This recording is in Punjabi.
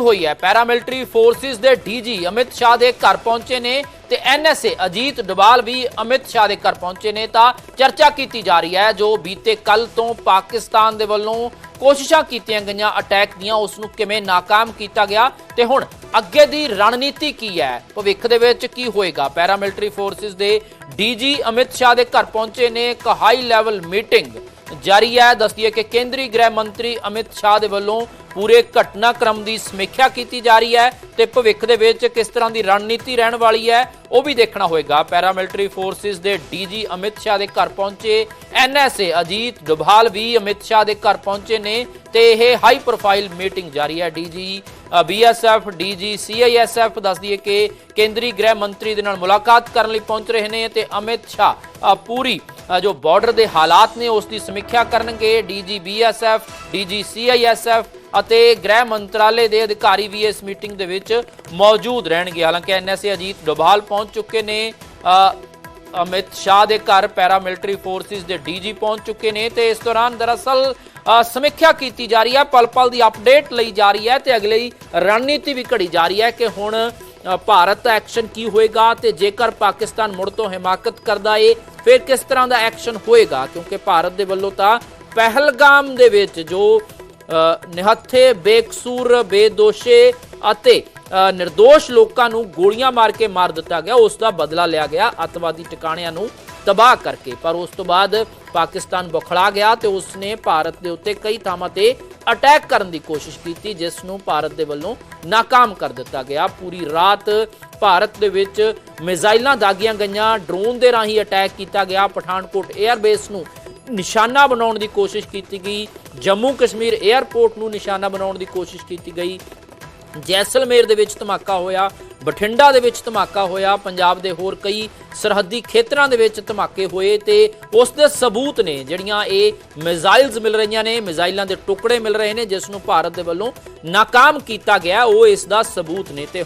ਹੋਈ ਹੈ। ਪੈਰਾਮਿਲਟਰੀ ਫੋਰਸਿਸ ਦੇ ਡੀਜੀ ਅਮਿਤ ਸ਼ਾਹ ਦੇ ਘਰ ਪਹੁੰਚੇ ਨੇ। ਤੇ ਐਨਐਸਏ ਅਜੀਤ ਡੋਵਾਲ ਵੀ ਅਮਿਤ ਸ਼ਾਹ ਦੇ ਘਰ ਪਹੁੰਚੇ ਨੇ ਤਾਂ ਚਰਚਾ ਕੀਤੀ ਜਾ ਰਹੀ ਹੈ ਜੋ ਬੀਤੇ ਕੱਲ ਤੋਂ ਪਾਕਿਸਤਾਨ ਦੇ ਵੱਲੋਂ ਕੋਸ਼ਿਸ਼ਾਂ ਕੀਤੀਆਂ ਗਈਆਂ ਅਟੈਕ ਦੀਆਂ, ਉਸ ਨੂੰ ਕਿਵੇਂ ਨਾਕਾਮ ਕੀਤਾ ਗਿਆ ਤੇ ਹੁਣ ਅੱਗੇ ਦੀ ਰਣਨੀਤੀ ਕੀ ਹੈ? ਭਵਿੱਖ ਦੇ ਵਿੱਚ ਕੀ ਹੋਏਗਾ? ਪੈਰਾਮਿਲਟਰੀ ਫੋਰਸਿਸ ਦੇ ਡੀਜੀ ਅਮਿਤ ਸ਼ਾਹ ਦੇ ਘਰ ਪਹੁੰਚੇ ਨੇ, ਇੱਕ ਹਾਈ ਲੈਵਲ ਮੀਟਿੰਗ ਜਾਰੀ ਹੈ। ਦੱਸਦੀ ਹੈ ਕਿ ਕੇਂਦਰੀ ਗ੍ਰਹਿ ਮੰਤਰੀ ਅਮਿਤ ਸ਼ਾਹ ਦੇ ਵੱਲੋਂ ਪੂਰੇ ਘਟਨਾਕ੍ਰਮ ਦੀ ਸਮੀਖਿਆ ਕੀਤੀ ਜਾ ਰਹੀ ਹੈ ਤੇ ਭਵਿੱਖ ਦੇ ਵਿੱਚ ਕਿਸ ਤਰ੍ਹਾਂ ਦੀ ਰਣਨੀਤੀ ਰਹਿਣ ਵਾਲੀ ਹੈ ਉਹ ਵੀ ਦੇਖਣਾ ਹੋਏਗਾ। ਪੈਰਾਮਿਲਟਰੀ ਫੋਰਸਿਸ ਦੇ ਡੀਜੀ ਅਮਿਤ ਸ਼ਾਹ ਦੇ ਘਰ ਪਹੁੰਚੇ। ਐਨਐਸਏ ਅਜੀਤ ਡੋਭਾਲ ਵੀ ਅਮਿਤ ਸ਼ਾਹ ਦੇ ਘਰ ਪਹੁੰਚੇ ਨੇ ਤੇ ਇਹ ਹਾਈ ਪ੍ਰੋਫਾਈਲ ਮੀਟਿੰਗ ਜਾਰੀ ਹੈ ਡੀਜੀ ਬੀਐਸਐਫ ਡੀਜੀ ਸੀਆਈਐਸਐਫ ਦੱਸਦੀ ਹੈ ਕਿ ਕੇਂਦਰੀ ਗ੍ਰਹਿ ਮੰਤਰੀ ਦੇ ਨਾਲ ਮੁਲਾਕਾਤ ਕਰਨ ਲਈ ਪਹੁੰਚ ਰਹੇ ਨੇ ਤੇ ਅਮਿਤ ਸ਼ਾਹ ਪੂਰੀ ਜੋ ਬਾਰਡਰ ਦੇ ਹਾਲਾਤ ਨੇ ਉਸ ਦੀ ਸਮੀਖਿਆ ਕਰਨਗੇ। ਡੀਜੀ ਬੀਐਸਐਫ ਡੀਜੀ ਸੀਆਈਐਸਐਫ ਅਤੇ ਗ੍ਰਹਿ ਮੰਤਰਾਲੇ ਦੇ ਅਧਿਕਾਰੀ ਵੀ ਇਸ ਮੀਟਿੰਗ ਦੇ ਵਿੱਚ ਮੌਜੂਦ ਰਹਿਣਗੇ। ਹਾਲਾਂਕਿ ਐਨਐਸਏ ਅਜੀਤ ਡੋਭਾਲ ਪਹੁੰਚ ਚੁੱਕੇ ਨੇ। ਅਮਿਤ ਸ਼ਾਹ ਦੇ ਘਰ ਪੈਰਾ ਮਿਲਟਰੀ ਫੋਰਸਿਸ ਦੇ ਡੀਜੀ ਪਹੁੰਚ ਚੁੱਕੇ ਨੇ ਤੇ ਇਸ ਦੌਰਾਨ ਦਰਅਸਲ ਸਮੀਖਿਆ ਕੀਤੀ ਜਾ ਰਹੀ ਹੈ। ਪਲ ਪਲ ਦੀ ਅਪਡੇਟ ਲਈ ਜਾ ਰਹੀ ਹੈ ਤੇ ਅਗਲੀ ਰਣਨੀਤੀ ਵੀ ਘੜੀ ਜਾ ਰਹੀ ਹੈ ਕਿ ਹੁਣ ਭਾਰਤ ਦਾ ਐਕਸ਼ਨ ਕੀ ਹੋਏਗਾ ਤੇ ਜੇਕਰ ਪਾਕਿਸਤਾਨ ਮੁੜ ਤੋਂ ਹਿਮਾਕਤ ਕਰਦਾ ਏ, ਫਿਰ ਕਿਸ ਤਰ੍ਹਾਂ ਦਾ ਐਕਸ਼ਨ ਹੋਏਗਾ? ਕਿਉਂਕਿ ਭਾਰਤ ਦੇ ਵੱਲੋਂ ਤਾਂ ਪਹਿਲਗਾਮ ਦੇ ਵਿੱਚ ਜੋ ਨਿਹੱਥੇ ਬੇਕਸੂਰ ਬੇਦੋਸ਼ੇ ਅਤੇ ਅ, ਨਿਰਦੋਸ਼ ਲੋਕਾਂ ਨੂੰ ਗੋਲੀਆਂ ਮਾਰ ਕੇ ਮਾਰ ਦਿੱਤਾ ਗਿਆ। ਉਸ ਦਾ ਬਦਲਾ ਲਿਆ ਗਿਆ। ਅੱਤਵਾਦੀ ਟਿਕਾਣਿਆਂ ਨੂੰ ਤਬਾਹ ਕਰਕੇ। ਪਰ ਉਸ ਤੋਂ ਬਾਅਦ ਪਾਕਿਸਤਾਨ ਬਖੜਾ ਗਿਆ ਤੇ ਉਸਨੇ ਭਾਰਤ ਦੇ ਉੱਤੇ ਕਈ ਥਾਵਾਂ ਤੇ ਅਟੈਕ ਕਰਨ ਦੀ ਕੋਸ਼ਿਸ਼ ਕੀਤੀ ਜਿਸ ਨੂੰ ਭਾਰਤ ਦੇ ਵੱਲੋਂ ਨਾਕਾਮ ਕਰ ਦਿੱਤਾ ਗਿਆ। ਪੂਰੀ ਰਾਤ ਭਾਰਤ ਦੇ ਵਿੱਚ ਮਿਜ਼ਾਈਲਾਂ ਦਾਗੀਆਂ ਗਈਆਂ। ਡਰੋਨ ਦੇ ਰਾਹੀਂ ਅਟੈਕ ਕੀਤਾ ਗਿਆ। ਪਠਾਨਕੋਟ 에ਅਰਬੇਸ ਨੂੰ ਨਿਸ਼ਾਨਾ ਬਣਾਉਣ ਦੀ ਕੋਸ਼ਿਸ਼ ਕੀਤੀ ਗਈ। ਜੰਮੂ ਕਸ਼ਮੀਰ 에ਅਰਪੋਰਟ ਨੂੰ ਨਿਸ਼ਾਨਾ ਬਣਾਉਣ ਦੀ ਕੋਸ਼ਿਸ਼ ਕੀਤੀ ਗਈ। ਜੈਸਲਮੇਰ ਦੇ ਵਿੱਚ ਧਮਾਕਾ ਹੋਇਆ, ਬਠਿੰਡਾ ਦੇ ਵਿੱਚ ਧਮਾਕਾ ਹੋਇਆ, ਪੰਜਾਬ ਦੇ ਹੋਰ ਕਈ ਸਰਹੱਦੀ ਖੇਤਰਾਂ ਦੇ ਵਿੱਚ ਧਮਾਕੇ ਹੋਏ ਤੇ ਉਸ ਦੇ ਸਬੂਤ ਨੇ, ਜਿਹੜੀਆਂ ਇਹ ਮਿਜ਼ਾਈਲਸ ਮਿਲ ਰਹੀਆਂ ਨੇ, ਮਿਜ਼ਾਈਲਾਂ ਦੇ ਟੁਕੜੇ ਮਿਲ ਰਹੇ ਨੇ, ਜਿਸ ਨੂੰ ਭਾਰਤ ਦੇ ਵੱਲੋਂ ਨਾਕਾਮ ਕੀਤਾ ਗਿਆ, ਉਹ ਇਸ ਦਾ ਸਬੂਤ ਨੇ ਤੇ